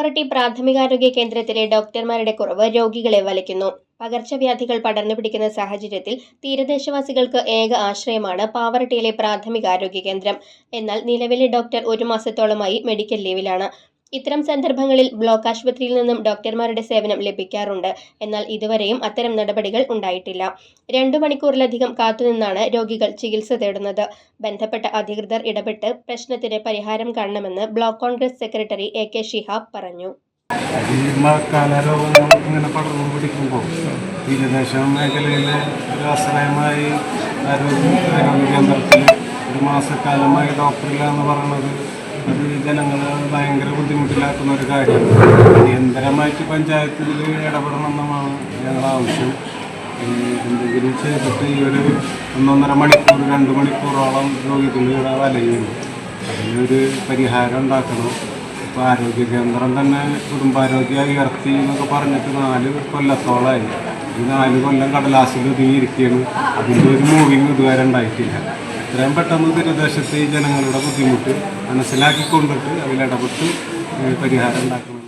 പാവറട്ടി പ്രാഥമികാരോഗ്യ കേന്ദ്രത്തിലെ ഡോക്ടർമാരുടെ കുറവ് രോഗികളെ വലയ്ക്കുന്നു. പകർച്ചവ്യാധികൾ പടർന്നു പിടിക്കുന്ന സാഹചര്യത്തിൽ തീരദേശവാസികൾക്ക് ഏക ആശ്രയമാണ് പാവറട്ടിയിലെ പ്രാഥമികാരോഗ്യ കേന്ദ്രം. എന്നാൽ നിലവിലെ ഡോക്ടർ ഒരു മാസത്തോളമായി മെഡിക്കൽ ലീവിലാണ്. ഇത്തരം സന്ദർഭങ്ങളിൽ ബ്ലോക്ക് ആശുപത്രിയിൽ നിന്നും ഡോക്ടർമാരുടെ സേവനം ലഭിക്കാറുണ്ട്. എന്നാൽ ഇതുവരെയും അത്തരം നടപടികൾ ഉണ്ടായിട്ടില്ല. രണ്ടു മണിക്കൂറിലധികം കാത്തുനിന്നാണ് രോഗികൾ ചികിത്സ തേടുന്നത്. ബന്ധപ്പെട്ട അധികൃതർ ഇടപെട്ട് പ്രശ്നത്തിന് പരിഹാരം കാണണമെന്ന് block Congress secretary A K Shihab പറഞ്ഞു. ഒരു മാസക്കാലമായി ഡോക്ടറില്ല എന്ന് പറയുന്നത് അത് ജനങ്ങളെ ഭയങ്കര ബുദ്ധിമുട്ടിലാക്കുന്ന ഒരു കാര്യമാണ് അടിയന്തരമായിട്ട് പഞ്ചായത്തിൽ ഇടപെടണം എന്നാണ് ഞങ്ങളുടെ ആവശ്യം. എന്തെങ്കിലും ചെയ്തിട്ട് ഈ ഒരു ഒന്നൊന്നര മണിക്കൂർ രണ്ട് മണിക്കൂറോളം രോഗികളുടെ വലയുണ്ട് അതിനൊരു പരിഹാരം ഉണ്ടാക്കണം. ഇപ്പോൾ ആരോഗ്യ കേന്ദ്രം തന്നെ കുടുംബാരോഗ്യ ഉയർത്തി എന്നൊക്കെ പറഞ്ഞിട്ട് നാല് കൊല്ലത്തോളമായി ഈ നാല് കൊല്ലം കടലാസിൽ ഒതുങ്ങിയിരിക്കുകയാണ് അതിന്റെ ഒരു മൂവിങ് ഇതുവരെ ഉണ്ടായിട്ടില്ല. എത്രയും പെട്ടെന്ന് തീരദേശത്തെ ജനങ്ങളുടെ ബുദ്ധിമുട്ട് മനസ്സിലാക്കിക്കൊണ്ടിട്ട് അതിലിടപെട്ട് പരിഹാരം ഉണ്ടാക്കണം.